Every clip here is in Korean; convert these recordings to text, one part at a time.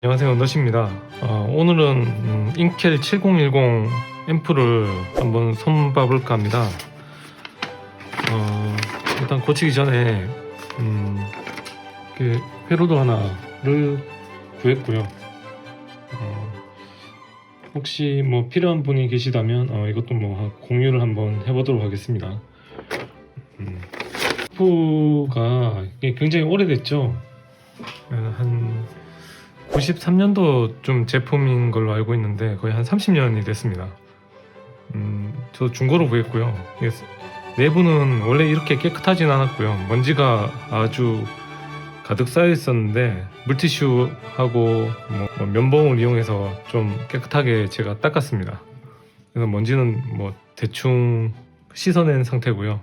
안녕하세요 너시입니다. 어, 오늘은 음, 인켈 7010 앰프를 한번 손봐볼까 합니다. 어, 일단 고치기 전에 음, 그 회로도 하나를 구했고요. 어, 혹시 뭐 필요한 분이 계시다면 어, 이것도 뭐 공유를 한번 해보도록 하겠습니다. 음, 앰프가 굉장히 오래됐죠? 한 93년도 좀 제품인 걸로 알고 있는데 거의 한 30년이 됐습니다. 음, 저 중고로 구했고요. 내부는 원래 이렇게 깨끗하진 않았고요. 먼지가 아주 가득 쌓여 있었는데 물티슈하고 뭐, 뭐 면봉을 이용해서 좀 깨끗하게 제가 닦았습니다. 그래서 먼지는 뭐 대충 씻어낸 상태고요.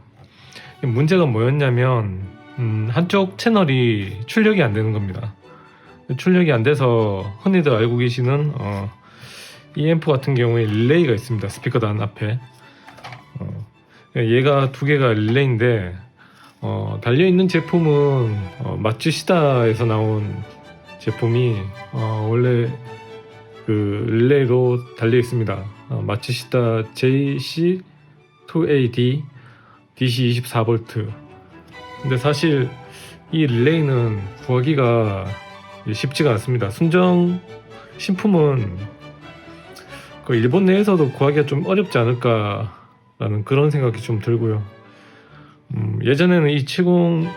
문제가 뭐였냐면 음, 한쪽 채널이 출력이 안 되는 겁니다. 출력이 안 돼서 흔히들 알고 계시는 어, 이 앰프 같은 경우에 릴레이가 있습니다. 스피커 단 앞에. 어, 얘가 두 개가 릴레이인데 어, 달려 있는 제품은 어, 마츠시다에서 나온 제품이 어, 원래 그 릴레이로 달려 있습니다. 어, 마츠시다 JC2AD DC 24V. 근데 사실 이 릴레이는 구하기가 쉽지가 않습니다. 순정 신품은 그 일본 내에서도 구하기가 좀 어렵지 않을까라는 그런 생각이 좀 들고요. 음, 예전에는 이 7010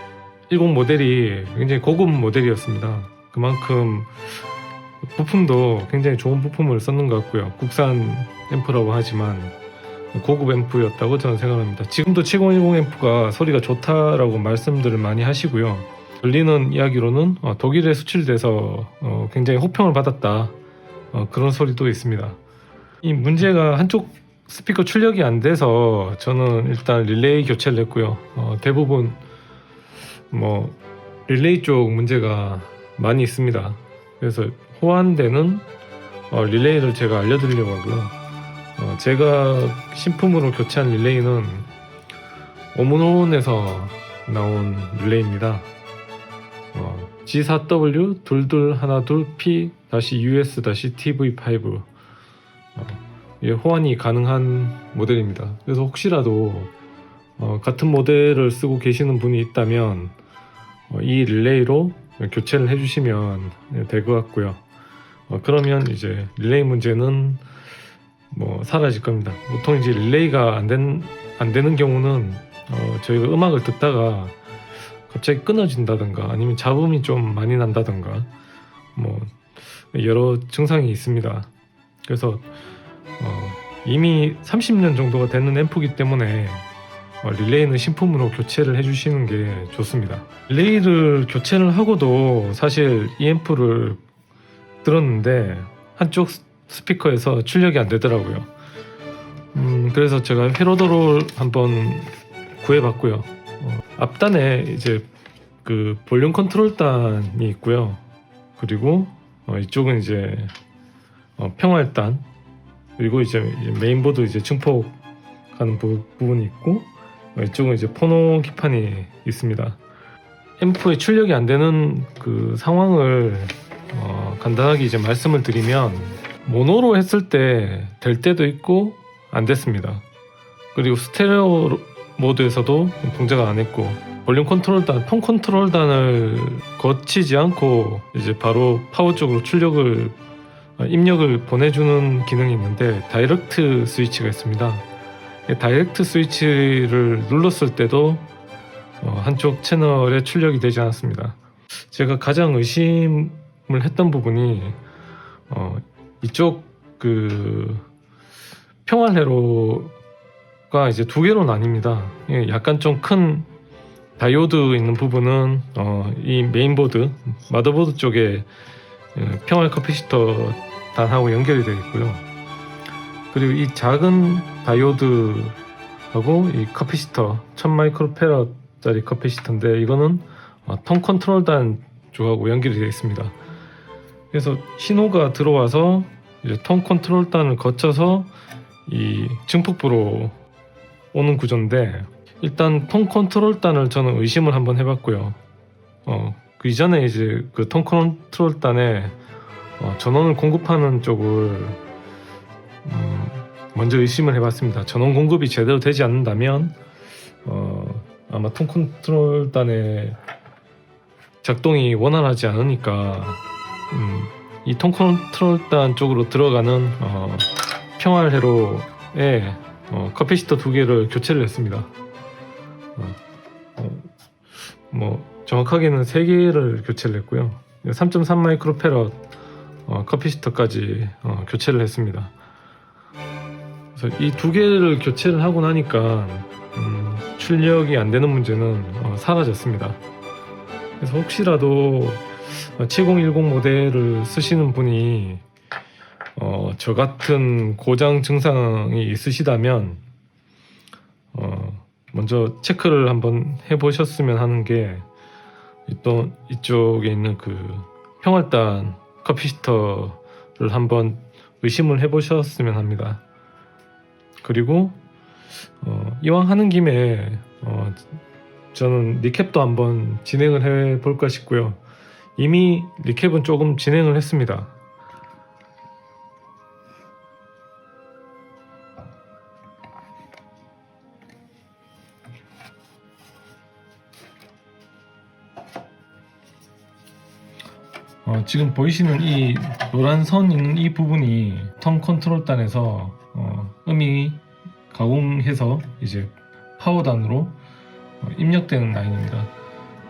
모델이 굉장히 고급 모델이었습니다. 그만큼 부품도 굉장히 좋은 부품을 썼는 것 같고요. 국산 앰프라고 하지만 고급 앰프였다고 저는 생각합니다. 지금도 7010 앰프가 소리가 좋다라고 말씀들을 많이 하시고요. 들리는 이야기로는 어, 독일에 수출돼서 어, 굉장히 호평을 받았다 어, 그런 소리도 있습니다. 이 문제가 한쪽 스피커 출력이 안 돼서 저는 일단 릴레이 교체를 했고요. 어, 대부분 뭐 릴레이 쪽 문제가 많이 있습니다. 그래서 호환되는 어, 릴레이를 제가 알려드리려고 하고요. 어, 제가 신품으로 교체한 릴레이는 오문온에서 나온 릴레이입니다. 어, G4W 둘둘 하나 둘 P 다시 US 다시 TV5 어, 예, 호환이 가능한 모델입니다. 그래서 혹시라도 어, 같은 모델을 쓰고 계시는 분이 있다면 어, 이 릴레이로 교체를 해주시면 될 것 같고요. 어, 그러면 이제 릴레이 문제는 뭐 사라질 겁니다. 보통 이제 릴레이가 안, 된, 안 되는 경우는 어, 저희가 음악을 듣다가 갑자기 끊어진다든가 아니면 잡음이 좀 많이 난다든가 뭐 여러 증상이 있습니다. 그래서 어, 이미 30년 정도가 되는 앰프기 때문에 어, 릴레이는 신품으로 교체를 해주시는 게 좋습니다. 릴레이를 교체를 하고도 사실 이 앰프를 들었는데 한쪽 스- 스피커에서 출력이 안 되더라고요. 음, 그래서 제가 회로도를 한번 구해봤고요. 어, 앞단에 이제 그 볼륨 컨트롤단이 있고요. 그리고 어, 이쪽은 이제 어, 평활단 그리고 이제, 이제 메인보드 이제 증폭하는 부, 부분이 있고 어, 이쪽은 이제 포노 기판이 있습니다. 앰프의 출력이 안 되는 그 상황을 어, 간단하게 이제 말씀을 드리면 모노로 했을 때 될 때도 있고 안 됐습니다. 그리고 스테레오 모드에서도 동작을 안 했고 볼륨 컨트롤단, 톤 컨트롤단을 거치지 않고 이제 바로 파워 쪽으로 출력을 어, 입력을 보내주는 기능이 있는데 다이렉트 스위치가 있습니다. 이 다이렉트 스위치를 눌렀을 때도 어, 한쪽 채널에 출력이 되지 않았습니다. 제가 가장 의심을 했던 부분이 어, 이쪽 그 평활회로 가 이제 두 개로 나뉩니다. 예, 약간 좀 큰 다이오드 있는 부분은 어, 이 메인보드 마더보드 쪽에 예, 평활 커피시터 단하고 연결이 되어 있고요. 그리고 이 작은 다이오드하고 이 커피시터 1000 마이크로페라짜리 커피시터인데 이거는 어, 톤 컨트롤 단 쪽하고 연결이 되어 있습니다. 그래서 신호가 들어와서 이제 톤 컨트롤 단을 거쳐서 이 증폭부로 오는 구조인데 일단 톤 컨트롤 단을 저는 의심을 한번 해봤고요. 어, 그 이전에 이제 그톤 컨트롤 단에 어, 전원을 공급하는 쪽을 음, 먼저 의심을 해봤습니다. 전원 공급이 제대로 되지 않는다면 어, 아마 통 컨트롤단의 작동이 원활하지 않으니까 음, 이통 컨트롤단 쪽으로 들어가는 어, 평활회로에 어, 커피시터 두 개를 교체를 했습니다. 어, 어, 뭐 정확하게는 세 개를 교체를 했고요. 3.3 마이크로페럿 어, 커피시터까지 어, 교체를 했습니다. 그래서 이 두 개를 교체를 하고 나니까 음, 출력이 안 되는 문제는 어, 사라졌습니다. 그래서 혹시라도 7010 모델을 쓰시는 분이 어, 저 같은 고장 증상이 있으시다면 어, 먼저 체크를 한번 해보셨으면 하는 게 또 이쪽에 있는 그 평활단 커피시터를 한번 의심을 해보셨으면 합니다. 그리고 어, 이왕 하는 김에 어, 저는 리캡도 한번 진행을 해볼까 싶고요. 이미 리캡은 조금 진행을 했습니다. 어, 지금 보이시는 이 노란 선 있는 이 부분이 턴 컨트롤단에서 어, 음이 가공해서 이제 파워단으로 어, 입력되는 라인입니다.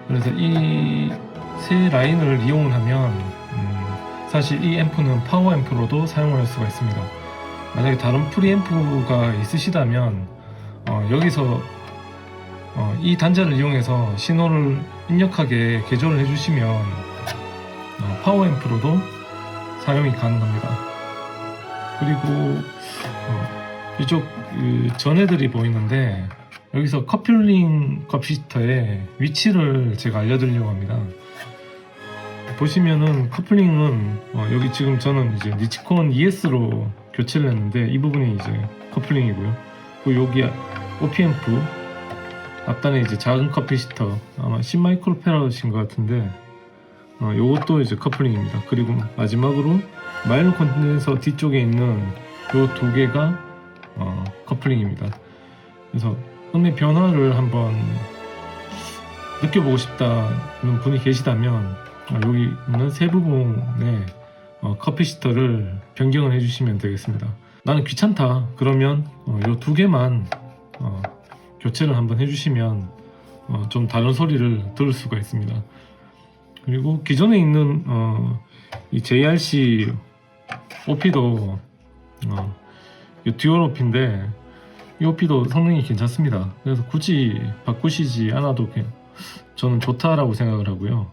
그래서 이 세 라인을 이용을 하면 음, 사실 이 앰프는 파워 앰프로도 사용할 수가 있습니다. 만약에 다른 프리앰프가 있으시다면 어, 여기서 어, 이 단자를 이용해서 신호를 입력하게 개조를 해주시면 어, 파워 앰프로도 사용이 가능합니다. 그리고 어, 이쪽 그 전해들이 보이는데 여기서 커플링 커피시터의 위치를 제가 알려드리려고 합니다. 보시면은 커플링은 어, 여기 지금 저는 이제 니치콘 ES로 교체를 했는데 이 부분이 이제 커플링이고요. 그리고 여기 OP앰프 앞단에 이제 작은 커피시터 아마 10 마이크로페라신 것 같은데 어, 요것도 이제 커플링입니다. 그리고 마지막으로 마이너 컨덴서 뒤쪽에 있는 요 두 개가 어, 커플링입니다. 그래서 음의 변화를 한번 느껴보고 싶다는 분이 계시다면 어, 여기 있는 세 부분에 어, 커피 시터를 변경을 해주시면 되겠습니다. 나는 귀찮다. 그러면 요두 개만 어, 교체를 한번 해주시면 어, 좀 다른 소리를 들을 수가 있습니다. 그리고 기존에 있는 어, 이 JRC OP도 어, 이 듀얼 OP인데 이 OP도 성능이 괜찮습니다. 그래서 굳이 바꾸시지 않아도 저는 좋다라고 생각을 하고요.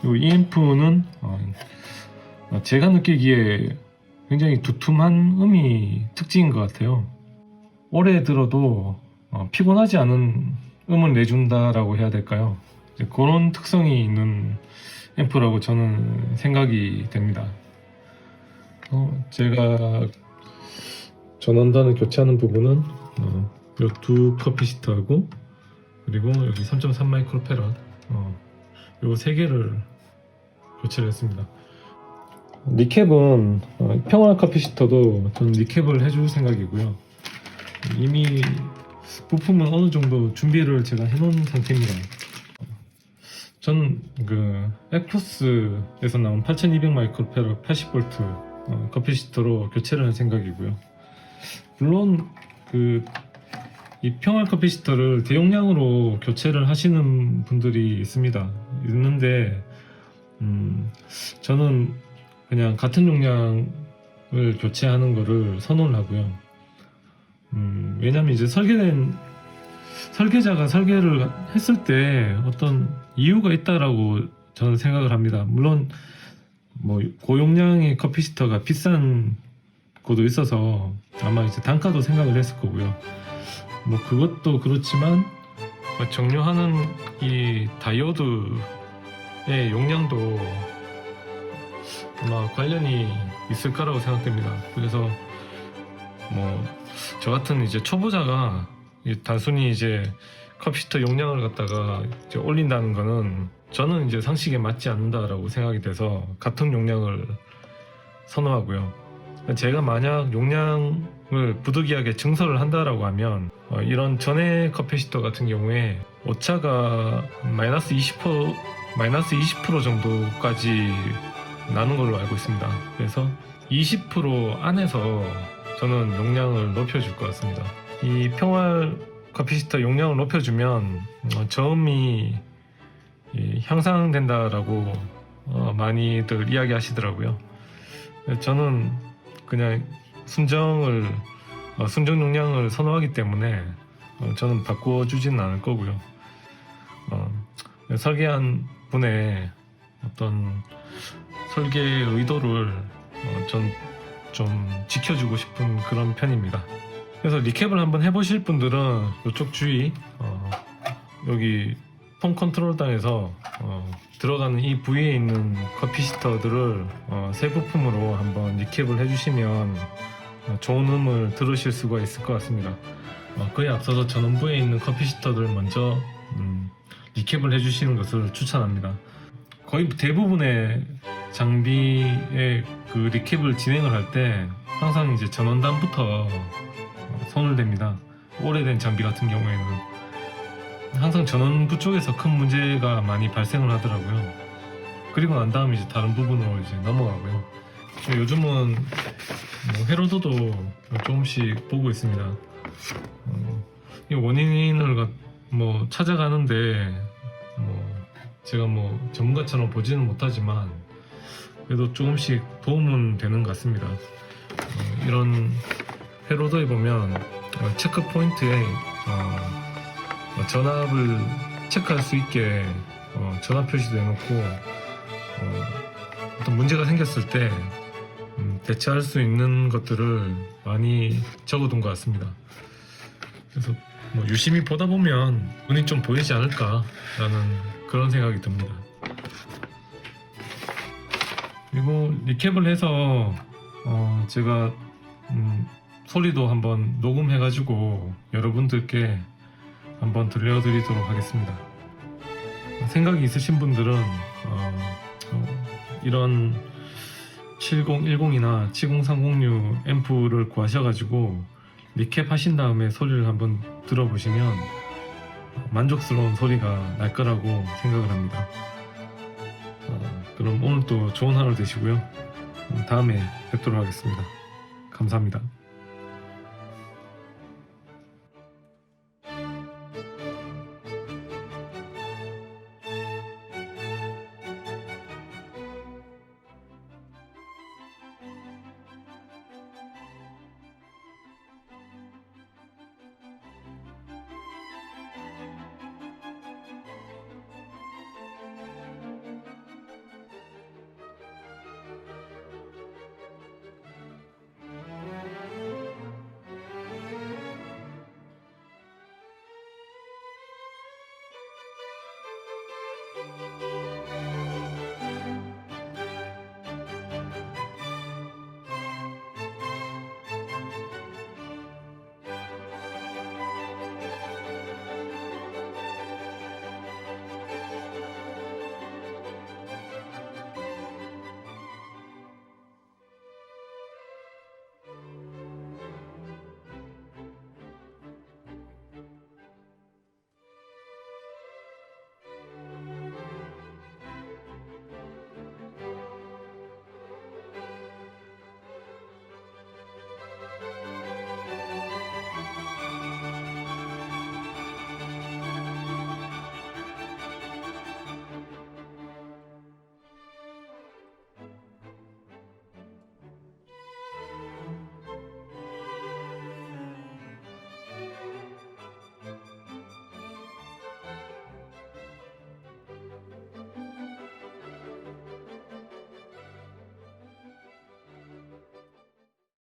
그리고 EMF는 어, 제가 느끼기에 굉장히 두툼한 음이 특징인 것 같아요. 오래 들어도 어, 피곤하지 않은 음을 내준다라고 해야 될까요? 그런 특성이 있는 앰프라고 저는 생각이 됩니다. 어, 제가 전원단을 교체하는 부분은 어, 이두 커피시트하고 그리고 여기 3.3 마이크로페럿 어, 요세 개를 교체를 했습니다. 리캡은 어, 평화 커피시터도 저는 리캡을 해줄 생각이고요. 이미 부품은 어느 정도 준비를 제가 해놓은 상태입니다. 저는 그 에코스에서 나온 8200 마이크로페럿 80V 어, 커피시터로 교체를 할 생각이고요. 물론 그 이 평활 커피시터를 대용량으로 교체를 하시는 분들이 있습니다. 있는데 음, 저는 그냥 같은 용량을 교체하는 거를 선호를 하고요. 음, 왜냐면 이제 설계된 설계자가 설계를 했을 때 어떤 이유가 있다라고 저는 생각을 합니다. 물론 뭐 고용량의 커피시터가 비싼 곳도 있어서 아마 이제 단가도 생각을 했을 거고요. 뭐 그것도 그렇지만 정류하는 이 다이오드의 용량도 아마 관련이 있을 거라고 생각됩니다. 그래서 뭐 저 같은 이제 초보자가 이 단순히 이제 컴퓨터 용량을 갖다가 이제 올린다는 거는 저는 이제 상식에 맞지 않는다라고 생각이 돼서 같은 용량을 선호하고요. 제가 만약 용량을 부득이하게 증설을 한다라고 하면 어, 이런 전에 커피시터 같은 경우에 오차가 마이너스 20% 마이너스 20% 정도까지 나는 걸로 알고 있습니다. 그래서 20% 안에서 저는 용량을 높여줄 것 같습니다. 이 평활 커피시터 용량을 높여주면 어, 저음이 이 향상된다라고 어, 많이들 이야기하시더라고요. 저는 그냥 순정을 어, 순정 용량을 선호하기 때문에 어, 저는 바꿔주지는 않을 거고요. 어, 설계한 분의 어떤 설계 의도를 어, 전좀 지켜주고 싶은 그런 편입니다. 그래서 리캡을 한번 해보실 분들은 이쪽 주위 어, 여기 폰 컨트롤 당에서 어, 들어가는 이 부위에 있는 커피 시터들을 어, 새 부품으로 한번 리캡을 해주시면 어, 좋은 음을 들으실 수가 있을 것 같습니다. 어, 그에 앞서서 전원부에 있는 커피 시터들을 먼저 음, 리캡을 해주시는 것을 추천합니다. 거의 대부분의 장비의 그 리캡을 진행을 할 때 항상 이제 전원단부터 어, 손을 댑니다. 오래된 장비 같은 경우에는 항상 전원부 쪽에서 큰 문제가 많이 발생을 하더라고요. 그리고 난 다음에 이제 다른 부분으로 이제 넘어가고요. 요즘은 뭐 회로도도 조금씩 보고 있습니다. 어, 이 원인을 가- 뭐 찾아가는데 뭐 제가 뭐 전문가처럼 보지는 못하지만 그래도 조금씩 도움은 되는 것 같습니다. 어, 이런 회로도에 보면 어, 체크 포인트에 어, 어, 전압을 체크할 수 있게 어, 전압 표시도 해놓고 어, 어떤 문제가 생겼을 때 음, 대처할 수 있는 것들을 많이 적어둔 것 같습니다. 그래서 뭐 유심히 보다 보면 눈이 좀 보이지 않을까라는 그런 생각이 듭니다. 그리고 리캡을 해서 어, 제가 음, 소리도 한번 녹음해가지고 여러분들께 한번 들려드리도록 하겠습니다. 생각이 있으신 분들은 어, 어, 이런 7010이나 70306 앰프를 구하셔가지고 리캡 하신 다음에 소리를 한번 들어보시면 만족스러운 소리가 날 거라고 생각을 합니다. 어, 그럼 오늘 또 좋은 하루 되시고요. 다음에 뵙도록 하겠습니다. 감사합니다.